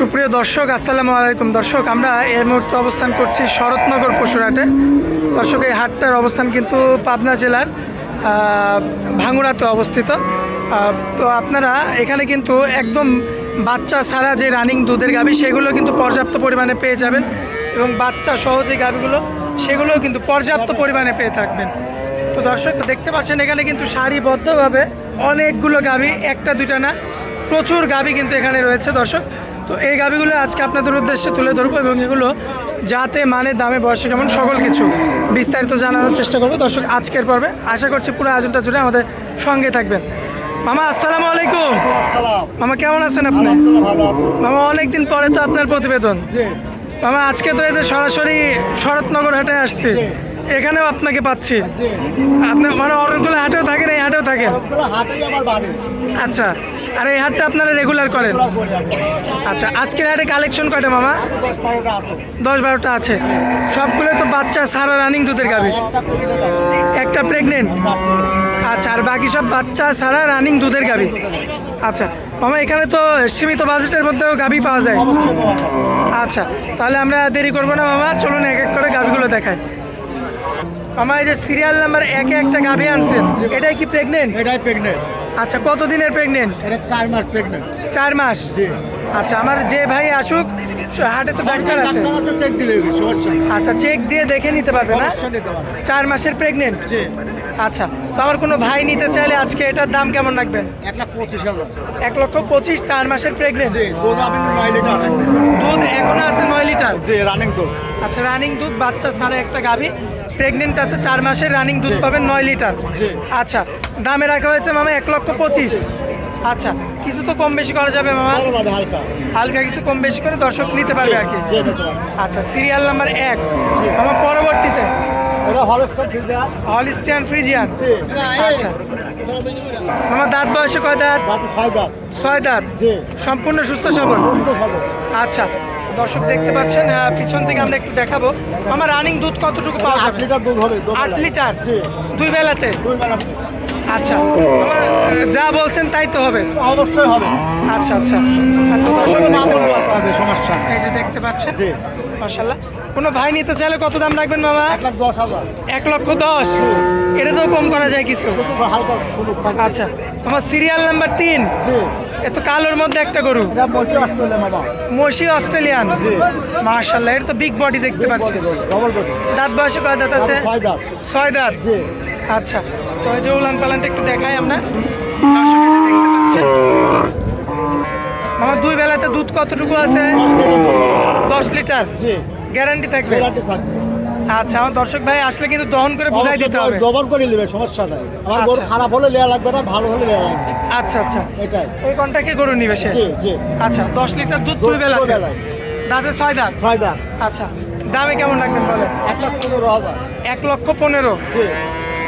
সুপ্রিয় দর্শক, আসসালামু আলাইকুম। দর্শক, আমরা এই মুহূর্তে অবস্থান করছি শরৎনগর পশুরহাটে। দর্শক, এই হাটটার অবস্থান কিন্তু পাবনা জেলার ভাঙুরাতে অবস্থিত। তো আপনারা এখানে কিন্তু একদম বাচ্চা ছাড়া যে রানিং দুধের গাভী, সেগুলো কিন্তু পর্যাপ্ত পরিমাণে পেয়ে যাবেন এবং বাচ্চা সহ যে গাভীগুলো, সেগুলোও কিন্তু পর্যাপ্ত পরিমাণে পেয়ে থাকবেন। তো দর্শক, দেখতে পাচ্ছেন এখানে কিন্তু সারিবদ্ধভাবে অনেকগুলো গাভী, একটা দুইটা না, প্রচুর গাভী কিন্তু এখানে রয়েছে। দর্শক তো এই গাভীগুলো আজকে আপনাদের উদ্দেশ্যে তুলে ধরবো এবং এগুলো যাতে মানে দামে বয়সে কেমন সকল কিছু বিস্তারিত জানানোর চেষ্টা করব। দর্শক আজকের পর্বে আশা করছি পুরো আয়োজনটা জুড়ে আমাদের সঙ্গে থাকবেন। মামা আসসালামু আলাইকুম। মামা কেমন আছেন আপনি? মামা অনেকদিন পরে তো আপনার প্রতিবেদন। মামা আজকে তো এই যে সরাসরি শরৎনগর হাটে আসছি। এখানেও আপনাকে পাচ্ছি। আপনি মানে অনেকগুলো হাটেও থাকেন এই হাটেও থাকেন? আচ্ছা। আর এই হাটটা আপনারা রেগুলার করেন? আচ্ছা আজকের হাটে কালেকশন কয়টা মামা? দশ বারোটা আছে। সবগুলো তো বাচ্চা সারা রানিং দুধের গাবি একটা প্রেগনেন্ট আচ্ছা আর বাকি সব বাচ্চা সারা রানিং দুধের গাবি আচ্ছা মামা, এখানে তো সীমিত বাজেটের মধ্যেও গাবি পাওয়া যায়। আচ্ছা তাহলে আমরা দেরি করব না মামা, চলুন এক এক করে গাভিগুলো দেখাই। মামা, এই যে সিরিয়াল নাম্বার একে একটা গাভি আনছেন, এটাই কি প্রেগনেন্ট এটাই প্রেগনেন্ট আচ্ছা কত দিনের প্রেগনেন্ট এটা চার মাস প্রেগনেন্ট চার মাস? আচ্ছা আমার যে ভাই আসুক হাটে তো ডাক্তার আছে। আচ্ছা চেক দিয়ে দেখে নিতে পারবে না? চার মাসের প্রেগনেন্ট আচ্ছা তো আমার কোনো ভাই নিতে চাইলে আজকে এটার দাম কেমন রাখবেন? এক লাখ পঁচিশ হাজার। এক লক্ষ পঁচিশ চার মাসের প্রেগনেন্ট। দুধ এখনও আছে নয় লিটার? রানিং দুধ। আচ্ছা রানিং দুধ বাচ্চা ছাড়া একটা গাভি। প্রেগনেন্ট আছে চার মাসের রানিং দুধ পাবেন নয় লিটার। আচ্ছা দামে রাখা হয়েছে মামা এক লক্ষ পঁচিশ। আচ্ছা কিছু তো কম বেশি করা যাবে মামা? হালকা। কিছু কম বেশি করে দর্শক নিতে পারবে আর কি। আচ্ছা সিরিয়াল নাম্বার এক। আমার পরবর্তীতে। Holstein Friesian. আচ্ছা। আমার দাঁত বয়সে কয় দাঁত? ছয় দাঁত। সম্পূর্ণ সুস্থ সবল। আচ্ছা দর্শক দেখতে পাচ্ছেন পিছন থেকে আমরা একটু দেখাবো। আমার রানিং দুধ কতটুকু পাওয়া যাবে? লিটার দুধ হবে আট লিটার? জি। দুই বেলাতে? দুই আচ্ছা। আমার যা বলছেন তাই তো হবে। অবশ্যই হবে। আচ্ছা আচ্ছা। সমস্যা এই যে দেখতে পাচ্ছেন? জি। মাশাল্লাহ কোনো ভাই নিতে চাইলে কত দাম রাখবেন মামা? এক লক্ষ দশ? এটা তো কম করা যায় কিছু। আচ্ছা। তোমার সিরিয়াল নাম্বার তিন। এত কালোর মধ্যে একটা গরু? এটা মসি অস্ট্রেলিয়ান। মার্শাল্লাহ এর তো বিগ বডি দেখতে পাচ্ছি। দাঁত বয়সে কয় দাঁত আছে? ছয় দাঁত। ছয় দাঁত? জি। আচ্ছা তো এই যে উলান পালানটা একটু দেখাই আমরা। আমার দুই বেলাতে দুধ কতটুকু আছে? দশ লিটার? গ্যারান্টি থাকবে? আচ্ছা আমার দর্শক ভাই আসলে কিন্তু দহন করে বুঝাই দিতে হবে। ডবল করে নেবে সমস্যা নাই। আমার গরু আচ্ছা। খারাপ হলে লেয়া লাগবে না ভালো হলে লেয়া লাগবে। আচ্ছা আচ্ছা। এটাই। এই কন্টাকে গরু নিবে সে আচ্ছা দশ লিটার দুধ দুই বেলায়। দাঁতে ছয় দাঁত? ছয় দাঁত। আচ্ছা দামে কেমন রাখবেন বলেন? এক লাখ পনেরো হাজার। এক লক্ষ পনেরো?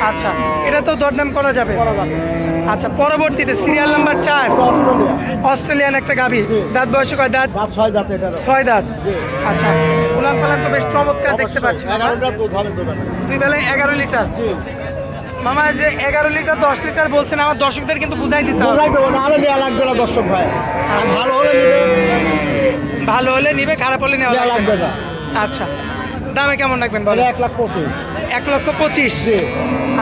আচ্ছা এটা তো দরদাম করা যাবে। আচ্ছা পরবর্তীতে সিরিয়াল নাম্বার চার। অস্ট্রেলিয়ান একটা গাভি। দাঁত বয়সে কয় দাঁত? ছয় দাঁত ছয় দাঁত। আচ্ছা উলান পালান তো বেশ চমৎকার দেখতে পাচ্ছি এগারো লিটার দুধ দুই বেলায় এগারো লিটার। মামা যে এগারো লিটার দশ লিটার বলছেন আমার দর্শকদের কিন্তু বুঝাই দিতে হবে। বোঝাই দেবো নাহলে লেয়া লাগবে না দর্শক ভাই। ভালো হলে নেবে। ভালো হলে নিবে খারাপ হলে নেওয়া লাগবে না। না। আচ্ছা দামে কেমন রাখবেন বলে এক লাখ পঁচিশ। এক লক্ষ পঁচিশ? জি।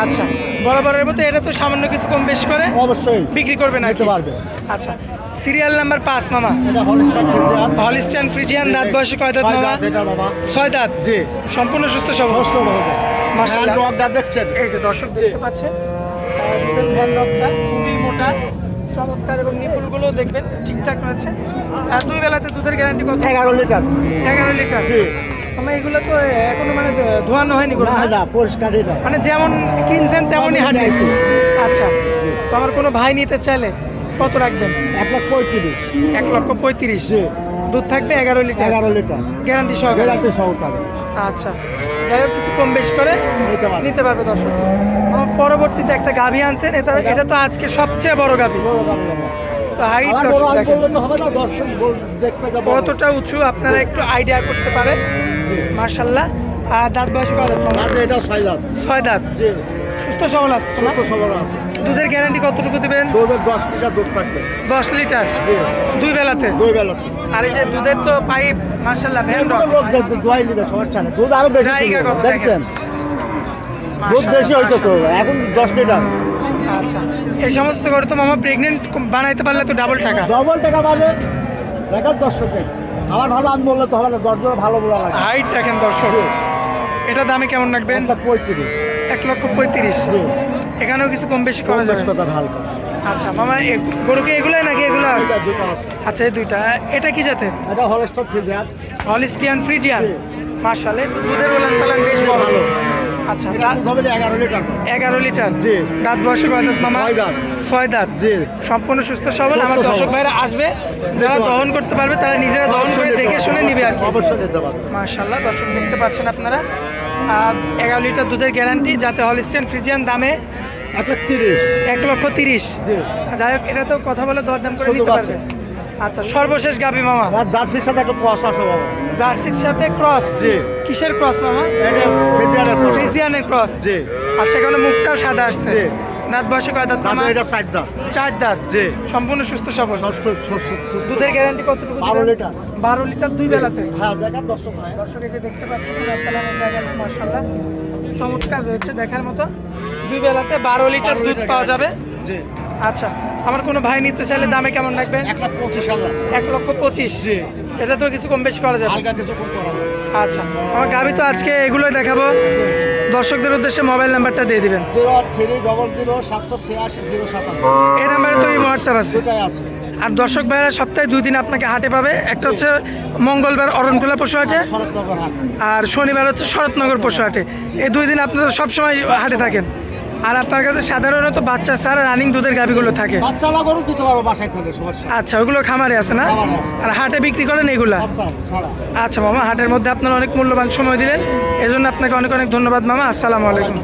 আচ্ছা বরাবরের মতো এটা তো সামান্য কিছু কম বেশি করে অবশ্যই। বিক্রি করবেন আর নিতে পারবে। আচ্ছা সিরিয়াল নাম্বার পাঁচ মামা। হলিস্টান ফ্রিজিয়ান দাঁত বয়সে কয় দাঁত মামা? ছয় দাঁত? জি। সম্পূর্ণ সুস্থ সবল। দেখছেন? এই যে দর্শক দেখতে পাচ্ছেন আহ, দুধের ভ্যান রকটা খুবই মোটা চমৎকার এবং নিপুলগুলো দেখবেন ঠিকঠাক রয়েছে। আর দুই বেলাতে দুধের গ্যারান্টি কত? এগারো লিটার। এগারো লিটার। আমার এগুলো তো এখনও মানে ধোয়ানো হয়নি না না এটা। মানে যেমন কিনছেন তেমনই হাঁটে আচ্ছা তো আমার কোনো ভাই নিতে চাইলে কত রাখবেন? এক লাখ পঁয়ত্রিশ। এক লক্ষ পঁয়ত্রিশ। দুধ থাকবে এগারো লিটার। এগারো লিটার। গ্যারান্টি সহকারে। গ্যারান্টি সহকারে। আচ্ছা। যাই হোক কিছু কম বেশি করে নিতে পারবে। দর্শক। আমার পরবর্তীতে একটা গাভি আনছেন এটা এটা তো আজকে সবচেয়ে বড় গাভি। তো হাইট দর্শক দেখেন। কতটা উঁচু আপনারা একটু আইডিয়া করতে পারেন। মার্শাল্লাহ আর দাঁত বয়স কত? এটা ছয় দাঁত। ছয় দাঁত। সুস্থ সবল আছে তো না? সবল আছে। দুধের গ্যারান্টি কতটুকু দিবেন? দশ লিটার দুধ থাকবে। দশ লিটার? দুই বেলাতে? দুই বেলা আর এই যে দুধের তো পাইপ মার্শাল্লাহ ভ্যান্ড দোয়াই নিবে সমস্যা নেই। দুধ আরও বেশি দেখছেন? দুধ বেশি হইতো তো এখন দশ লিটার। আচ্ছা। এই সমস্ত করে তো মামা প্রেগনেন্ট বানাইতে পারলে তো ডাবল টাকা। ডবল টাকা বাজে দেখার দর্শকের আমার ভালো আমি বললে তো হবে না দশ ভালো বলা লাগে। হাইট দেখেন দর্শক। এটা দামে কেমন রাখবেন? পঁয়ত্রিশ। এক লক্ষ পঁয়ত্রিশ। এখানেও কিছু কম বেশি করা যাবে? কথা ভালো আচ্ছা মামা এ- গরুকে এগুলাই নাকি এগুলো। আচ্ছা এই দুইটা। এটা কি জাতে এটা হলিস্টিয়ান ফ্রিজিয়ান। মার্শালে দুধের ওলান পালান বেশ ভালো। আচ্ছা। এগারো লিটার। এগারো লিটার? জি। দাঁত বয়সে কয় দাঁত মামা? ছয় দাঁত। ছয় দাঁত? জি। সম্পূর্ণ সুস্থ সবল? আমার দর্শক। ভাইরা আসবে যারা দহন করতে পারবে তারা নিজেরা দহন করে দেখে শুনে নিবে আর অবশ্যই নিতে পারবে মার্শাল্লাহ দর্শক দেখতে পাচ্ছেন আপনারা। আর এগারো লিটার দুধের গ্যারান্টি যাতে হলিস্টিয়ান ফ্রিজিয়ান দামে এক তিরিশ। এক লক্ষ তিরিশ। যাই হোক এটা তো কথা বলে দরদাম করে নিতে পারবে। আচ্ছা সর্বশেষ গাবি মামা। আর জার্সির সাথে একটা কস আছে বাবা। জার্সির সাথে ক্রস জি। কিসের ক্রস মামা? এটা কস ফ্রিজিয়ানের ক্রস জি। আচ্ছা এখানে মুখটাও সাদা আসছে। জি। দাঁত বয়সে কয় দাঁত মামা? এটা চার দাম চার দাঁত? জি। সম্পূর্ণ সুস্থ সবল? দুধের গ্যারান্টি কতটুকু দিবেন? বারো লিটার। বারো লিটার দুই বেলাতে? হ্যাঁ দেখার দর্শক। ভাই দর্শক এসে দেখতে পাচ্ছেন রাস্তালামের জায়গাটা মার্শাল্লাহ চমৎকার রয়েছে দেখার মতো। দুই বেলাতে বারো লিটার দুধ পাওয়া যাবে। জি। আচ্ছা আমার কোনো ভাই নিতে চাইলে দামে কেমন রাখবেন এক লাখ পঁচিশ হাজার। এক লক্ষ পঁচিশ? জি। এটা তো কিছু কম বেশি করা যাবে। হালকা কিছু কম করা হবে আচ্ছা আমার গাবি তো আজকে এগুলোই দেখাবো। দর্শকদের উদ্দেশ্যে মোবাইল নাম্বারটা দিয়ে দিবেন। জিরো থ্রি ডবল জিরো সাতশো ছিয়াশি জিরো সাতান্ন। এই নাম্বারে তো এই হোয়াটসঅ্যাপ আছে। দুটাই আছে। আর দর্শক ভাইরা সপ্তাহে দুই দিন আপনাকে হাটে পাবে। একটা হচ্ছে মঙ্গলবার অরণখোলা পশু হাটে। আর শনিবার হচ্ছে শরৎনগর পশু হাটে। এই দুই দিন আপনারা সবসময় হাটে থাকেন। আর আপনার কাছে সাধারণত বাচ্চা ছাড়া রানিং দুধের গাভিগুলো থাকে? বাচ্চা না গরু দিতে পারব বাসায় থাকে সমস্যা আচ্ছা ওগুলো খামারে আছে না? আর হাটে বিক্রি করেন এগুলা? আচ্ছা মামা হাটের মধ্যে আপনার অনেক মূল্যবান সময় দিলেন। এজন্য আপনাকে অনেক অনেক ধন্যবাদ মামা। আসসালামু আলাইকুম।